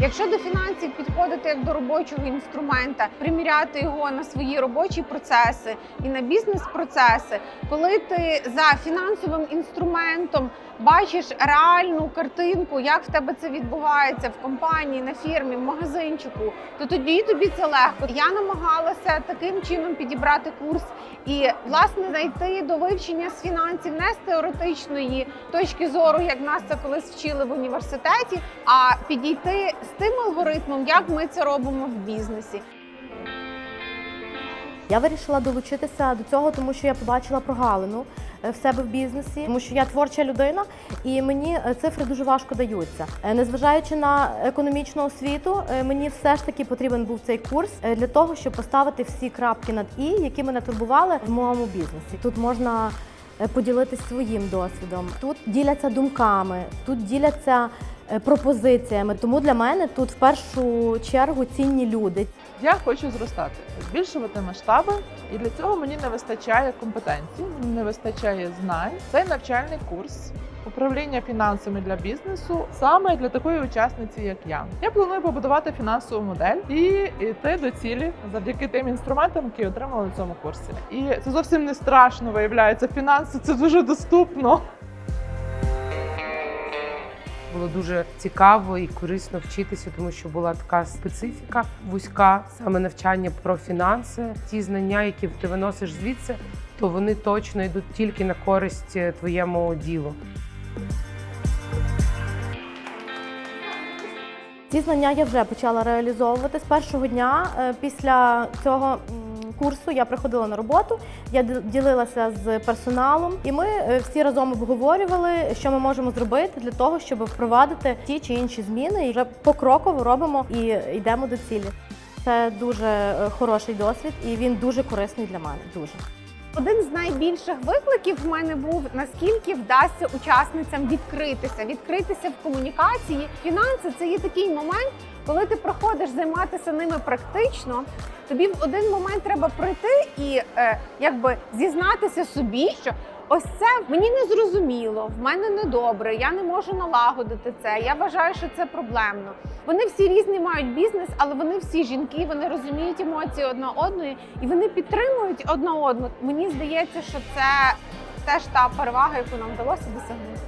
Якщо до фінансів підходити як до робочого інструмента, приміряти його на свої робочі процеси і на бізнес-процеси, коли ти за фінансовим інструментом бачиш реальну картинку, як в тебе це відбувається в компанії, на фірмі, в магазинчику, то тоді тобі це легко. Я намагалася таким чином підібрати курс і власне знайти до вивчення з фінансів не з теоретичної точки зору, як нас це колись вчили в університеті, а підійти з тим алгоритмом, як ми це робимо в бізнесі. Я вирішила долучитися до цього, тому що я побачила прогалину е, в себе в бізнесі, тому що я творча людина, і мені е, цифри дуже важко даються. Е, Незважаючи на економічну освіту, мені все ж таки потрібен був цей курс для того, щоб поставити всі крапки над і, які мене турбували в моєму бізнесі. Тут можна поділитись своїм досвідом. Тут діляться думками, тут діляться пропозиціями. Тому для мене тут в першу чергу цінні люди. Я хочу зростати, збільшувати масштаби, і для цього мені не вистачає компетенцій, не вистачає знань. Цей навчальний курс управління фінансами для бізнесу саме для такої учасниці, як я. Я планую побудувати фінансову модель і йти до цілі завдяки тим інструментам, які отримала на цьому курсі. І це зовсім не страшно виявляється. Фінанси це дуже доступно. Було дуже цікаво і корисно вчитися, тому що була така специфіка вузька, саме навчання про фінанси. Ті знання, які ти виносиш звідси, то вони точно йдуть тільки на користь е, твоєму ділу. Ці знання я вже почала реалізовувати з першого дня. е, Після цього курсу я приходила на роботу, я ділилася з персоналом, і ми е, всі разом обговорювали, що ми можемо зробити для того, щоб впровадити ті чи інші зміни. І вже покроково робимо і йдемо до цілі. Це дуже е, хороший досвід, і він дуже корисний для мене. Дуже. Один з найбільших викликів в мене був наскільки вдасться учасницям відкритися, відкритися в комунікації. Фінанси це є такий момент, коли ти проходиш займатися ними практично. Тобі в один момент треба прийти і е, якби зізнатися собі, що ось це мені не зрозуміло, в мене недобре, я не можу налагодити це. Я вважаю, що це проблемно. Вони всі різні мають бізнес, але вони всі жінки, вони розуміють емоції одна одної і вони підтримують одна одну. Мені здається, що це теж та перевага, яку нам вдалося досягнути.